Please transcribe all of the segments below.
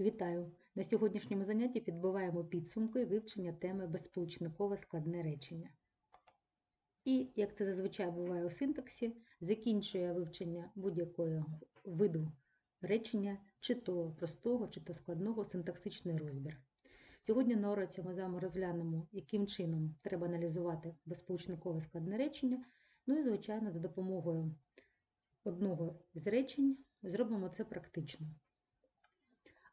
Вітаю! На сьогоднішньому занятті підбиваємо підсумки вивчення теми безсполучникове складне речення. І, як це зазвичай буває у синтаксі, закінчує вивчення будь-якого виду речення, чи то простого, чи то складного синтаксичний розбір. Сьогодні на уроці ми з вами розглянемо, яким чином треба аналізувати безсполучникове складне речення. Ну і, звичайно, за допомогою одного з речень зробимо це практично.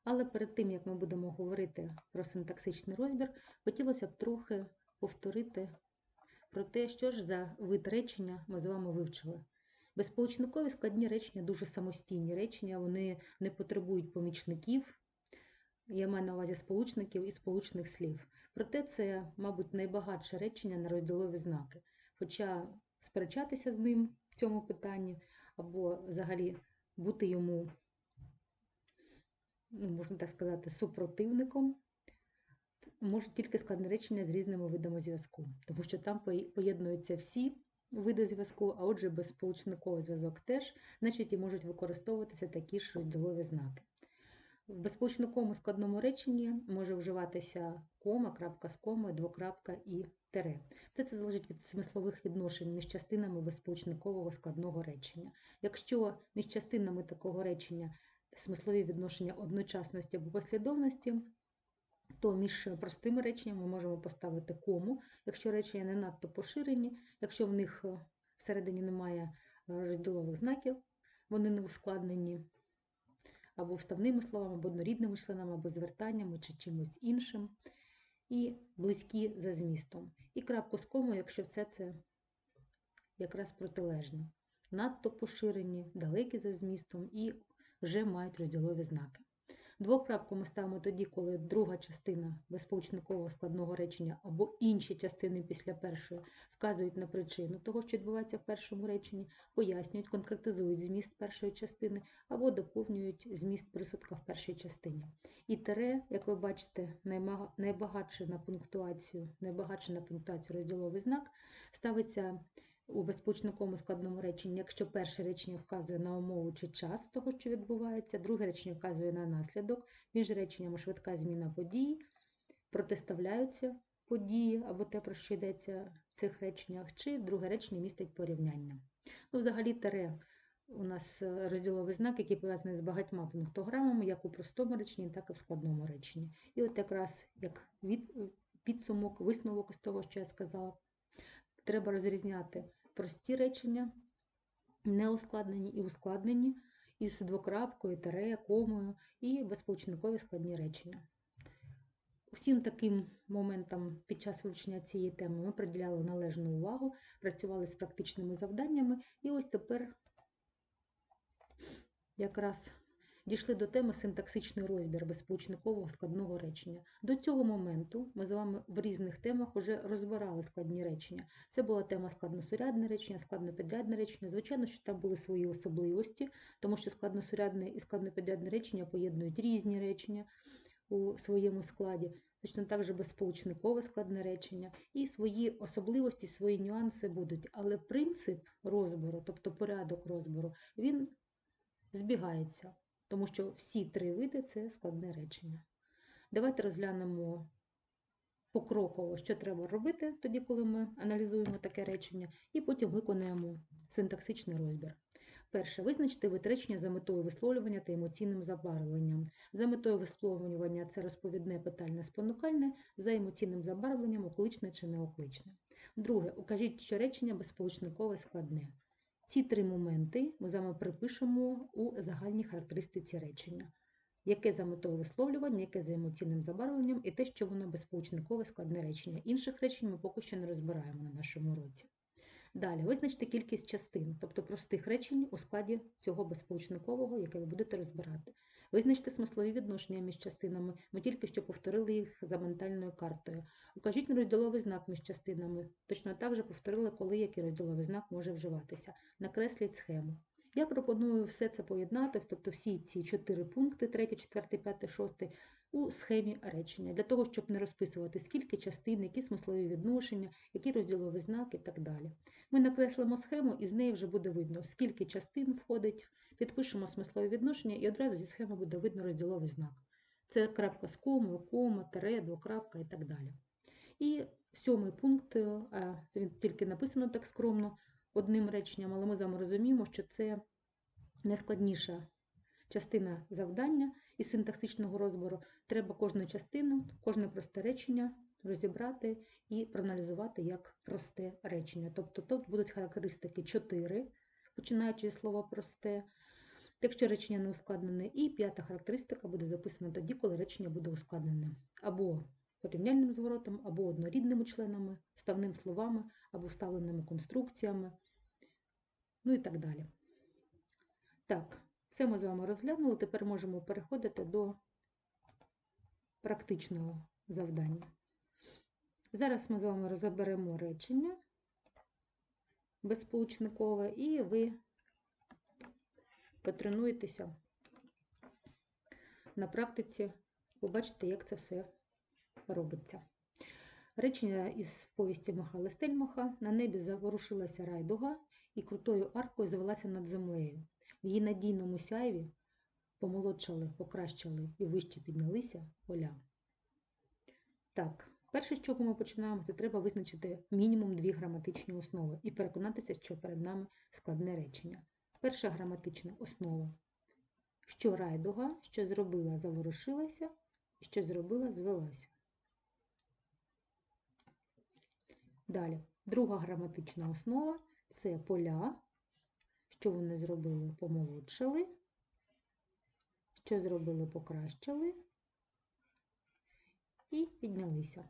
Але перед тим, як ми будемо говорити про синтаксичний розбір, хотілося б трохи повторити про те, що ж за вид речення ми з вами вивчили. Безсполучникові складні речення дуже самостійні речення, вони не потребують помічників. Я маю на увазі сполучників і сполучних слів. Проте це, мабуть, найбагатше речення на розділові знаки. Хоча сперечатися з ним в цьому питанні, або взагалі бути йому можна так сказати, супротивником може тільки складне речення з різними видами зв'язку, тому що там поєднуються всі види зв'язку, а отже, безсполучниковий зв'язок теж, значить і можуть використовуватися такі ж розділові знаки. В безсполучниковому складному реченні може вживатися кома, крапка з комою, двокрапка і тере. Все це залежить від смислових відношень між частинами безсполучникового складного речення. Якщо між частинами такого речення смислові відношення одночасності або послідовності, то між простими реченнями ми можемо поставити кому, якщо речення не надто поширені, якщо в них е, всередині немає е, розділових знаків, вони не ускладнені або вставними словами, або однорідними членами, або звертаннями чи чимось іншим, і близькі за змістом. І крапку з кому, якщо все це якраз протилежно. Надто поширені, далекі за змістом і вже мають розділові знаки. Двокрапку ми ставимо тоді, коли друга частина безполучникового складного речення або інші частини після першої вказують на причину того, що відбувається в першому реченні, пояснюють, конкретизують зміст першої частини або доповнюють зміст присудка в першій частині. І тере, як ви бачите, найбагатше на пунктуацію, найбагатше на пунктуацію розділовий знак ставиться у безпочниковому складному реченні, якщо перше речення вказує на умову чи час того, що відбувається, друге речення вказує на наслідок, між реченнями швидка зміна подій, протиставляються події або те, про що йдеться в цих реченнях, чи друге речення містить порівняння. Ну, Взагалі, тере у нас розділовий знак, який пов'язаний з багатьма пунктограмами, як у простому реченні, так і в складному реченні. І от якраз як від, підсумок, висновок з того, що я сказала, треба розрізняти прості речення, неускладнені і ускладнені, із двокрапкою, тере, комою і безполучникові складні речення. Усім таким моментам під час вивчення цієї теми ми приділяли належну увагу, працювали з практичними завданнями, і ось тепер якраз дійшли до теми синтаксичний розбір безполучникового складного речення. До цього моменту ми з вами в різних темах вже розбирали складні речення. Це була тема складносурядне речення, складнопідрядне речення. Звичайно, що там були свої особливості, тому що складносурядне і складнопідрядне речення поєднують різні речення у своєму складі. Точно так же безсполучникове складне речення, і свої особливості, свої нюанси будуть. Але принцип розбору, тобто порядок розбору, він збігається тому що всі три види це складне речення. Давайте розглянемо покроково, що треба робити тоді, коли ми аналізуємо таке речення, і потім виконаємо синтаксичний розбір. Перше, визначити вид речення за метою висловлювання та емоційним забарвленням. За метою висловлювання це розповідне питальне спонукальне, за емоційним забарвленням окличне чи неокличне. Друге, укажіть, що речення безсполучникове складне. Ці три моменти ми з вами припишемо у загальній характеристиці речення, яке за метою висловлювання, яке за емоційним забарвленням, і те, що воно безполучникове складне речення. Інших речень ми поки що не розбираємо на нашому уроці. Далі, визначте кількість частин, тобто простих речень у складі цього безполучникового, яке ви будете розбирати. Визначте смислові відношення між частинами, ми тільки що повторили їх за ментальною картою. Укажіть розділовий знак між частинами. Точно так же повторили, коли який розділовий знак може вживатися. Накресліть схему. Я пропоную все це поєднати, тобто всі ці чотири пункти, 3, 4, 5, 6, у схемі речення, для того, щоб не розписувати, скільки частин, які смислові відношення, які розділові знаки і так далі. Ми накреслимо схему, і з неї вже буде видно, скільки частин входить, підпишемо смислові відношення, і одразу зі схеми буде видно розділовий знак. Це крапка з комою, кома, тире, двокрапка і так далі. І сьомий пункт, е, він тільки написано так скромно одним реченням, але ми з вами розуміємо, що це найскладніша частина завдання із синтаксичного розбору. Треба кожну частину, кожне просте речення розібрати і проаналізувати як просте речення. Тобто тут будуть характеристики 4, починаючи з слова просте, якщо речення не ускладнене, і п'ята характеристика буде записана тоді, коли речення буде ускладнене. Або порівняльним зворотом, або однорідними членами, вставними словами, або вставленими конструкціями, ну і так далі. Так, це ми з вами розглянули. Тепер можемо переходити до практичного завдання. Зараз ми з вами розберемо речення безсполучникове, і ви потренуєтеся на практиці, побачите, як це все робиться. Речення із повісті Михайла Стельмаха на небі заворушилася райдуга і крутою аркою звелася над землею. В її надійному сяйві помолодшали, покращали і вище піднялися поля. Так, перше, з чого ми починаємо, це треба визначити мінімум дві граматичні основи і переконатися, що перед нами складне речення. Перша граматична основа. Що райдуга, що зробила, заворушилася, що зробила, звелася. Далі, друга граматична основа це поля, що вони зробили, помолодшали, що зробили, покращили і піднялися.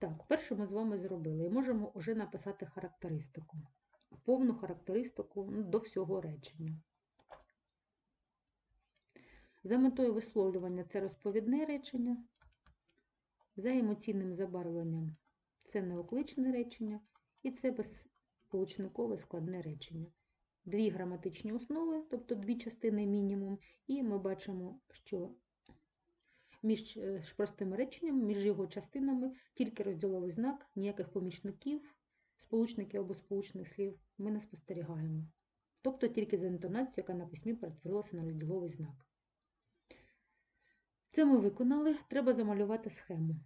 Так, перше ми з вами зробили і можемо вже написати характеристику, повну характеристику ну, до всього речення. За метою висловлювання це розповідне речення, за емоційним забарвленням це неокличне речення, і це безполучникове складне речення. Дві граматичні основи, тобто дві частини мінімум, і ми бачимо, що між е, простим реченням, між його частинами тільки розділовий знак, ніяких помічників, сполучників або сполучних слів ми не спостерігаємо. Тобто тільки за інтонацією, яка на письмі перетворилася на розділовий знак. Це ми виконали, треба замалювати схему.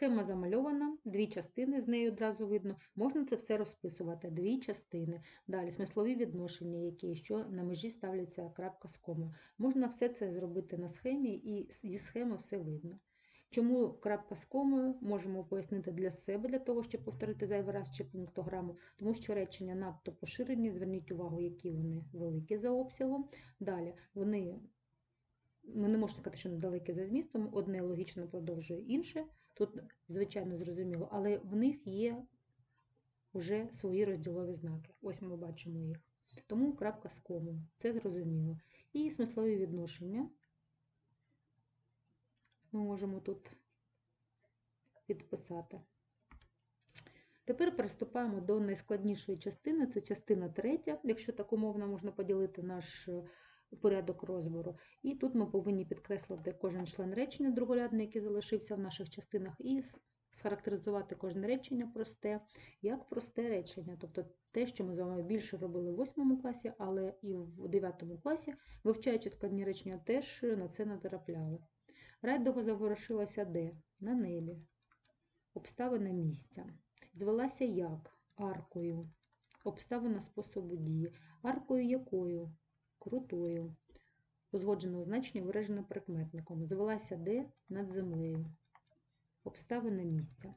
Схема замальована, дві частини, з неї одразу видно. Можна це все розписувати, дві частини. Далі смислові відношення, які що на межі ставляться крапка з комою. Можна все це зробити на схемі, і зі схеми все видно. Чому крапка з комою можемо пояснити для себе, для того, щоб повторити зайвий раз чи пунктограму, тому що речення надто поширені, зверніть увагу, які вони великі за обсягом. Далі вони, ми не можемо сказати, що недалекі за змістом, одне логічно продовжує інше. Тут, звичайно, зрозуміло, але в них є вже свої розділові знаки. Ось ми бачимо їх. Тому крапка з комою, це зрозуміло. І смислові відношення ми можемо тут підписати. Тепер приступаємо до найскладнішої частини, це частина третя, якщо так умовно можна поділити наш порядок розбору. І тут ми повинні підкреслити кожен член речення другорядний, який залишився в наших частинах, і схарактеризувати кожне речення просте, як просте речення. Тобто те, що ми з вами більше робили в 8 класі, але і в 9 класі, вивчаючи складні речення, теж на це натрапляли. Райдуга заворушилася де? На небі. Обставина місця. Звелася як? Аркою. Обставина способу дії. Аркою якою? Крутою. Узгоджене значення виражено прикметником. Звелася де? Над землею. Обставина місця.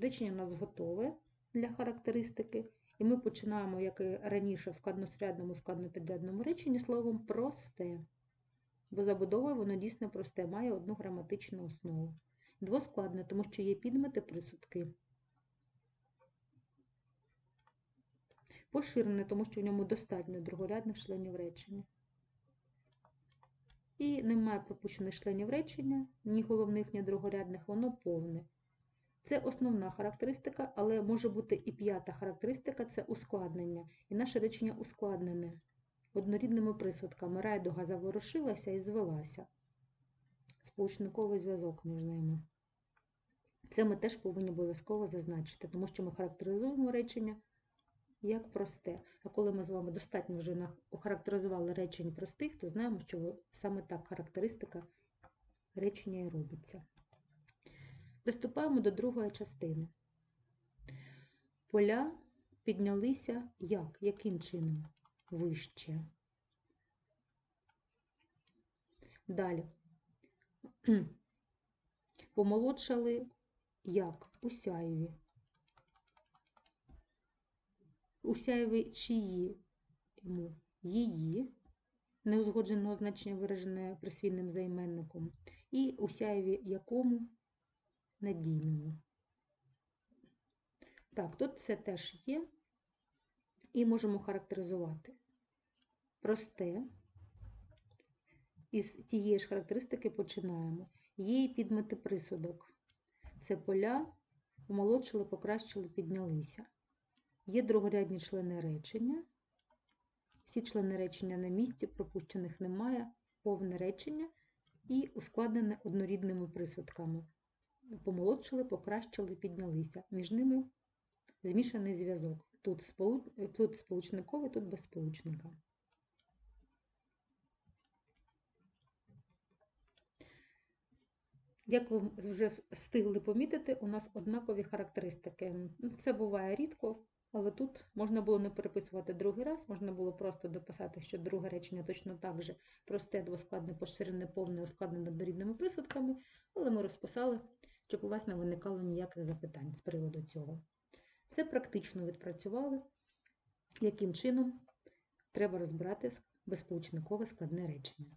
Речення у нас готове для характеристики. І ми починаємо, як і раніше, в складносрядному, складнопідрядному реченні словом просте бо забудовою воно дійсно просте, має одну граматичну основу. Двоскладне, тому що є підмети присудки. Поширене, тому що в ньому достатньо другорядних членів речення. І немає пропущених членів речення, ні головних, ні другорядних, воно повне. Це основна характеристика, але може бути і п'ята характеристика це ускладнення. І наше речення ускладнене однорідними присудками. Райдуга заворушилася і звелася. Сполучниковий зв'язок між ними. Це ми теж повинні обов'язково зазначити, тому що ми характеризуємо речення як просте. А коли ми з вами достатньо вже охарактеризували речень простих, то знаємо, що саме так характеристика речення і робиться. Приступаємо до другої частини. Поля піднялися як? Яким чином? Вище. Далі. Помолодшали як? У сяєві. У чиї? Йому її, неузгодженого значення виражене присвійним займенником, і у сяєві якому надійному. Так, тут все теж є, і можемо характеризувати. Просте. Із тієї ж характеристики починаємо. Є і підмети присудок. Це поля, помолодшили, покращили, піднялися. Є другорядні члени речення. Всі члени речення на місці, пропущених немає, повне речення і ускладнене однорідними присудками. Помолодшили, покращили, піднялися. Між ними змішаний зв'язок. Тут, тут сполучниковий, тут без сполучника. Як ви вже встигли помітити, у нас однакові характеристики. Це буває рідко, але тут можна було не переписувати другий раз, можна було просто дописати, що друге речення точно так же просте, двоскладне, поширене, повне, ускладнене однорідними присудками, але ми розписали, щоб у вас не виникало ніяких запитань з приводу цього. Це практично відпрацювали, яким чином треба розбирати безполучникове складне речення.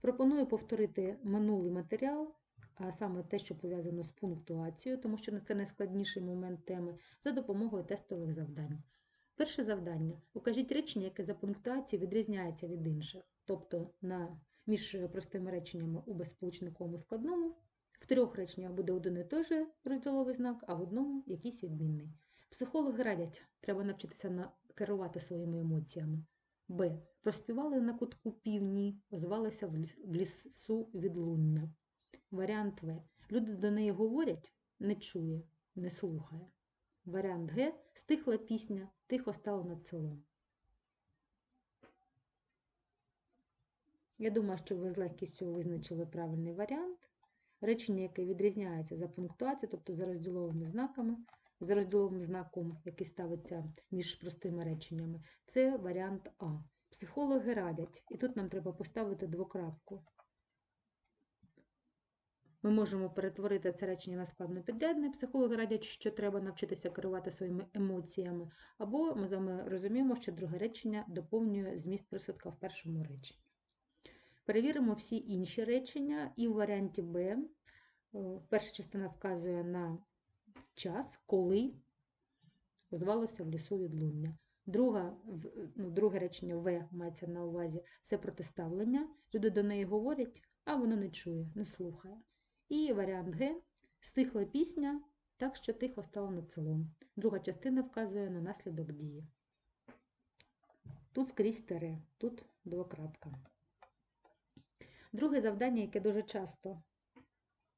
Пропоную повторити минулий матеріал, а саме те, що пов'язано з пунктуацією, тому що це найскладніший момент теми, за допомогою тестових завдань. Перше завдання. Укажіть речення, яке за пунктуацією відрізняється від інших, тобто на, між простими реченнями у безсполучниковому складному. В трьох реченнях буде один і той же розділовий знак, а в одному якийсь відмінний. Психологи радять, треба навчитися на керувати своїми емоціями. Б. Проспівали на кутку півні, озвалися в лісу відлуння. Варіант В. Люди до неї говорять, не чує, не слухає. Варіант Г. Стихла пісня, тихо стало над селом. Я думаю, що ви з легкістю визначили правильний варіант. Речення, яке відрізняється за пунктуацією, тобто за розділовими знаками, за розділовим знаком, який ставиться між простими реченнями, це варіант А. Психологи радять, і тут нам треба поставити двокрапку. Ми можемо перетворити це речення на складнопідрядне. Психологи радять, що треба навчитися керувати своїми емоціями, або ми з вами розуміємо, що друге речення доповнює зміст присудка в першому реченні. Перевіримо всі інші речення, і в варіанті Б перша частина вказує на час, коли озвалося в лісу відлуння. Друга, ну, Друге речення В мається на увазі це протиставлення. Люди до неї говорять, а воно не чує, не слухає. І варіант Г стихла пісня, так що тихо стало над селом. Друга частина вказує на наслідок дії. Тут скрізь тере, тут двокрапка. Друге завдання, яке дуже часто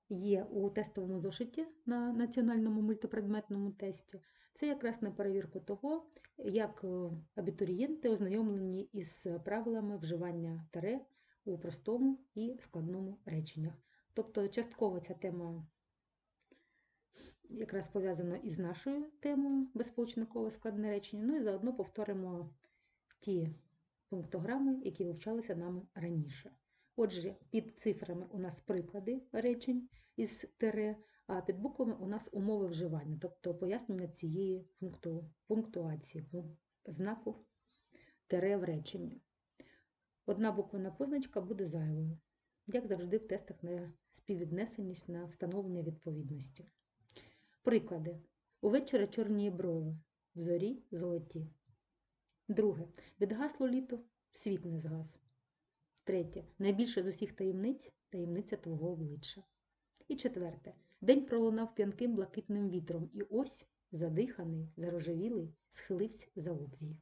є у тестовому зошиті на національному мультипредметному тесті, це якраз на перевірку того, як абітурієнти ознайомлені із правилами вживання тере у простому і складному реченнях. Тобто, частково ця тема якраз пов'язана із нашою темою безполучникове складне речення. Ну і заодно повторимо ті пунктограми, які вивчалися нами раніше. Отже, під цифрами у нас приклади речень із тире, а під буквами у нас умови вживання, тобто пояснення цієї пункту, пунктуації, знаку тире в реченні. Одна буквена позначка буде зайвою, як завжди в тестах на співвіднесеність на встановлення відповідності. Приклади. Увечері чорні брови, в зорі золоті. Друге. Відгасло літо, світ не згас. Третє. Найбільше з усіх таємниць таємниця твого обличчя. І четверте. День пролунав п'янким блакитним вітром, і ось, задиханий, зарожевілий, схилився за обрії.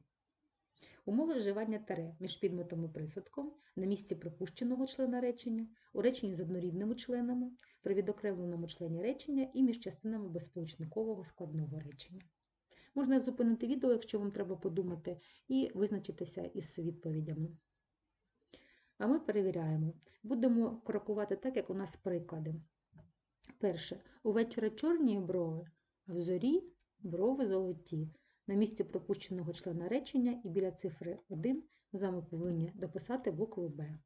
Умови вживання таре між підметом і присудком на місці пропущеного члена речення, у реченні з однорідними членами, при відокремленому члені речення і між частинами безсполучникового складного речення. Можна зупинити відео, якщо вам треба подумати, і визначитися із відповідями. А ми перевіряємо. Будемо крокувати так, як у нас приклади. Перше. Увечері чорні брови, а в зорі брови золоті. На місці пропущеного члена речення і біля цифри 1 ми з повинні дописати букву Б.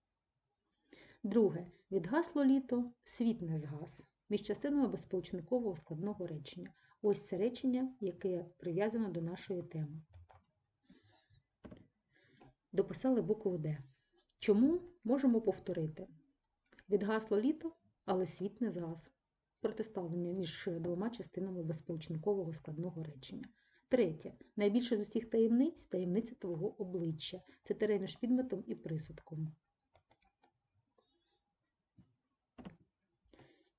Друге. Відгасло літо, світ не згас. Між частинами безсполучникового складного речення. Ось це речення, яке прив'язано до нашої теми. Дописали букву Д. Чому можемо повторити? Відгасло літо, але світ не згас. Протиставлення між двома частинами безсполучникового складного речення. Третє. Найбільше з усіх таємниць таємниця твого обличчя. Це тере між підметом і присудком.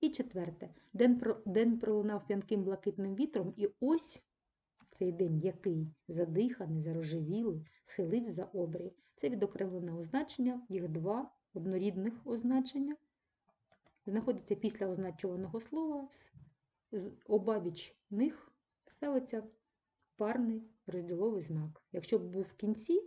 І четверте. День, про, день пролунав п'янким блакитним вітром, і ось цей день, який задиханий, зарожевілий, схилився за обрій. Це відокремлене означення, їх два однорідних означення. Знаходяться після означуваного слова, обабіч них ставиться парний розділовий знак. Якщо б був в кінці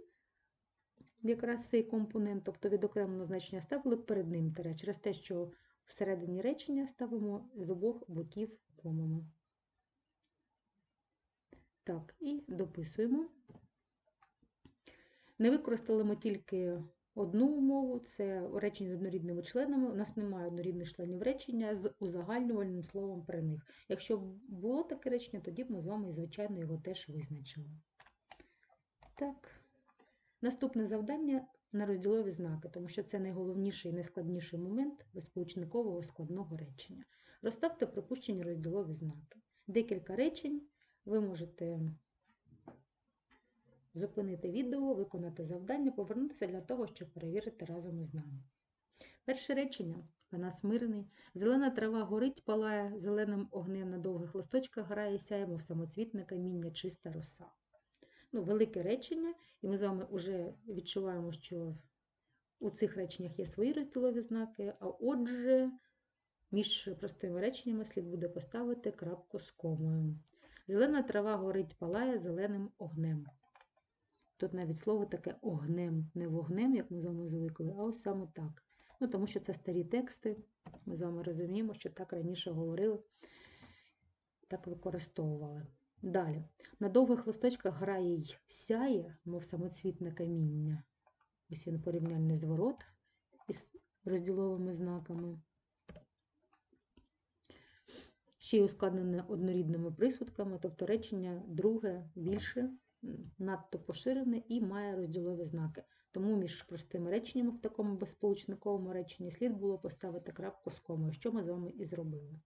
якраз цей компонент, тобто відокремлене значення, ставили б перед ним тире, через те, що всередині речення ставимо з обох боків комами. Так, і дописуємо. Не використали ми тільки одну умову, це речення з однорідними членами. У нас немає однорідних членів речення з узагальнювальним словом при них. Якщо б було таке речення, тоді б ми з вами, звичайно, його теж визначили. Так, наступне завдання на розділові знаки, тому що це найголовніший і найскладніший момент безсполучникового складного речення. Розставте пропущені розділові знаки. Декілька речень ви можете зупинити відео, виконати завдання, повернутися для того, щоб перевірити разом із нами. Перше речення Панас мирний. Зелена трава горить, палає, зеленим огнем на довгих листочках грає, сяє, мов самоцвітне каміння, чиста роса. Ну, Велике речення, і ми з вами вже відчуваємо, що у цих реченнях є свої розділові знаки, а отже, між простими реченнями слід буде поставити крапку з комою. Зелена трава горить, палає зеленим огнем. Тут навіть слово таке огнем, не вогнем, як ми з вами звикли, а ось саме так. Ну, Тому що це старі тексти. Ми з вами розуміємо, що так раніше говорили, так використовували. Далі. На довгих листочках грає й сяє, мов самоцвітне каміння. Ось він порівняльний зворот із розділовими знаками. Ще й ускладнене однорідними присудками, тобто речення друге більше надто поширене і має розділові знаки. Тому між простими реченнями в такому безсполучниковому реченні слід було поставити крапку з комою, що ми з вами і зробили.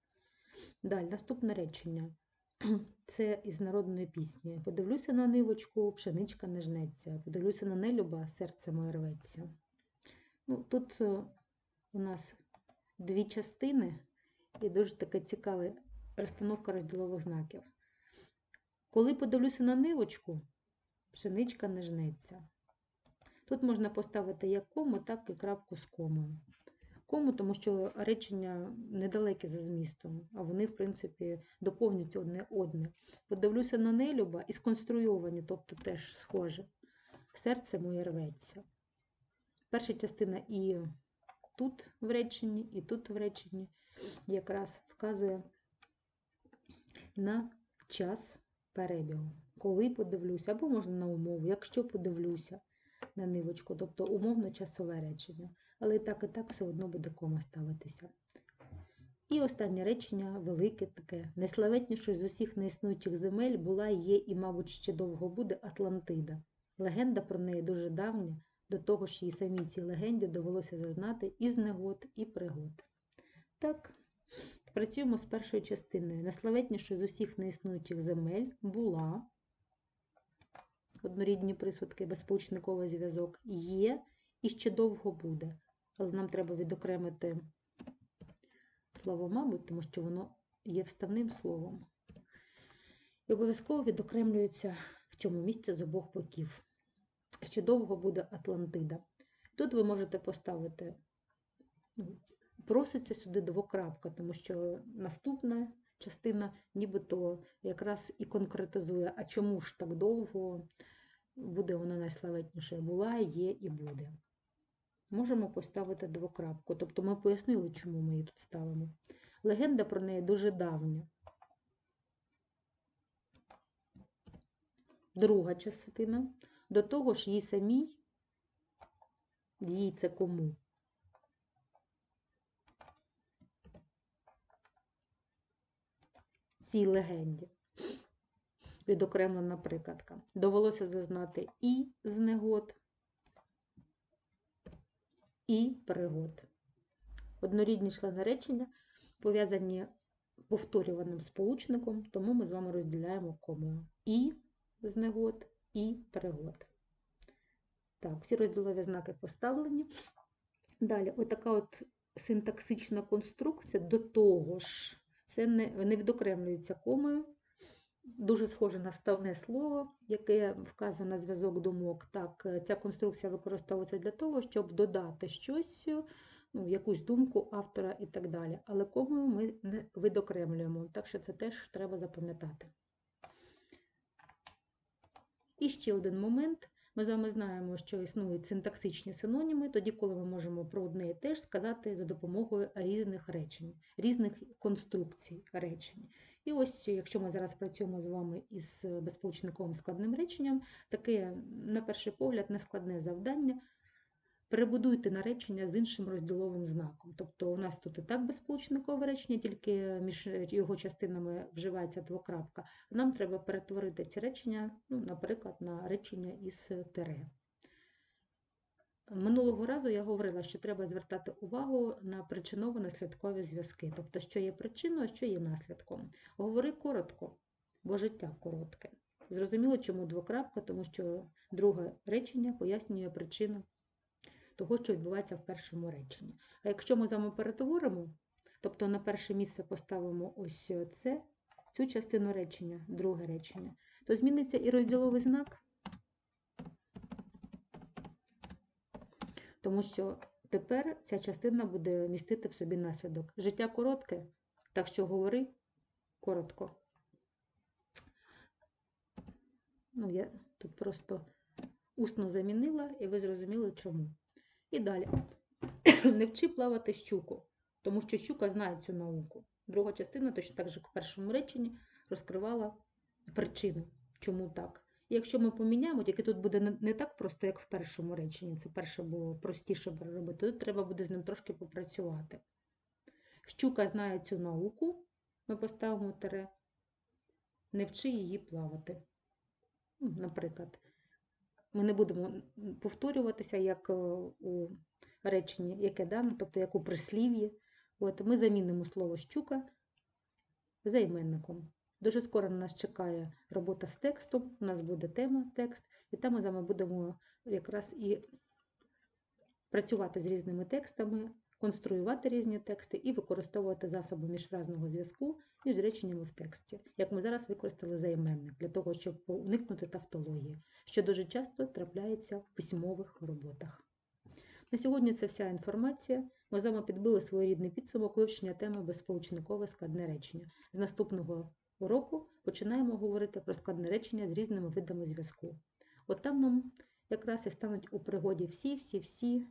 Далі, наступне речення. Це із народної пісні. Подивлюся на нивочку, пшеничка не жнеться. Подивлюся на нелюба, серце моє рветься. Ну, Тут е, у нас дві частини і дуже така цікава розстановка розділових знаків. Коли подивлюся на нивочку, пшеничка не жнеться. Тут можна поставити як кому, так і крапку з комою. Кому, тому що речення недалекі за змістом, а вони, в принципі, доповнюють одне одне. Подивлюся на нелюба і сконструйовані, тобто теж схоже. Серце моє рветься. Перша частина і тут в реченні, і тут в реченні якраз вказує на час перебігу. Коли подивлюся, або можна на умову, якщо подивлюся на нивочку, тобто умовно часове речення. Але так, і так все одно буде кома ставитися. І останнє речення велике таке. Найславетнішою з усіх неіснуючих земель була, є і, мабуть, ще довго буде Атлантида. Легенда про неї дуже давня, до того ж їй самій цій легенді довелося зазнати і знегод, і пригод. Так, працюємо з першою частиною. Найславетнішою з усіх неіснуючих земель була однорідні присудки, безполучниковий зв'язок є і ще довго буде. Але нам треба відокремити слово, мабуть, тому що воно є вставним словом. І обов'язково відокремлюється в цьому місці з обох боків. що довго буде Атлантида. Тут ви можете поставити, проситься сюди двокрапка, тому що наступна частина нібито якраз і конкретизує, а чому ж так довго буде вона найславетнішою була, є і буде. Можемо поставити двокрапку, тобто ми пояснили, чому ми її тут ставимо. Легенда про неї дуже давня. Друга частина. До того ж, їй самій, їй це кому? Цій легенді. Відокремлена прикладка. Довелося зазнати і з негод, і пригод. Однорідні члени речення пов'язані повторюваним сполучником, тому ми з вами розділяємо комою. І з негод, і пригод. Так, всі розділові знаки поставлені. Далі, отака от синтаксична конструкція до того ж, це не, не відокремлюється комою. Дуже схоже на вставне слово, яке вказує на зв'язок думок. Так, е, ця конструкція використовується для того, щоб додати щось, ну, якусь думку автора і так далі. Але комою ми не видокремлюємо, так що це теж треба запам'ятати. І ще один момент. Ми з вами знаємо, що існують синтаксичні синоніми, тоді, коли ми можемо про одне і те ж сказати за допомогою різних речень, різних конструкцій речень. І ось, якщо ми зараз працюємо з вами із безполучником складним реченням, таке, на перший погляд, нескладне завдання. Перебудуйте наречення з іншим розділовим знаком. Тобто у нас тут і так безполучникове речення, тільки між його частинами вживається двокрапка. Нам треба перетворити ці речення, ну, наприклад, на речення із тире. Минулого разу я говорила, що треба звертати увагу на причиново-наслідкові зв'язки, тобто, що є причиною, а що є наслідком. Говори коротко, бо життя коротке. Зрозуміло, чому двокрапка, тому що друге речення пояснює причину того, що відбувається в першому реченні. А якщо ми з вами перетворимо, тобто на перше місце поставимо ось це, цю частину речення, друге речення, то зміниться і розділовий знак. Тому що тепер ця частина буде містити в собі наслідок. Життя коротке, так що говори коротко. Ну, я тут просто усно замінила, і ви зрозуміли, чому. І далі. Не вчи плавати щуку, тому що щука знає цю науку. Друга частина, точно так же в першому реченні, розкривала причину, чому так. І якщо ми поміняємо, тільки тут буде не, так просто, як в першому реченні, це перше було простіше переробити, тут треба буде з ним трошки попрацювати. Щука знає цю науку, ми поставимо тире, не вчи її плавати. Наприклад, ми не будемо повторюватися, як е, у реченні, яке дано, тобто як у прислів'ї. От Ми замінимо слово щука займенником. Дуже скоро на нас чекає робота з текстом, у нас буде тема, текст, і там ми з вами будемо якраз і працювати з різними текстами, конструювати різні тексти і використовувати засоби міжфразного зв'язку між реченнями в тексті, як ми зараз використали займенник, для того, щоб уникнути тавтології, що дуже часто трапляється в письмових роботах. На сьогодні це вся інформація. Ми з вами підбили своєрідний підсумок вивчення теми безсполучникове складне речення. З наступного уроку починаємо говорити про складне речення з різними видами зв'язку. От там нам якраз і стануть у пригоді всі-всі-всі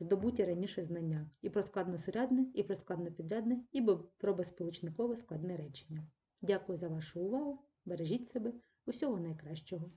здобуті раніше знання і про складносурядне, і про складнопідрядне, і про безполучникове складне речення. Дякую за вашу увагу. Бережіть себе. Усього найкращого!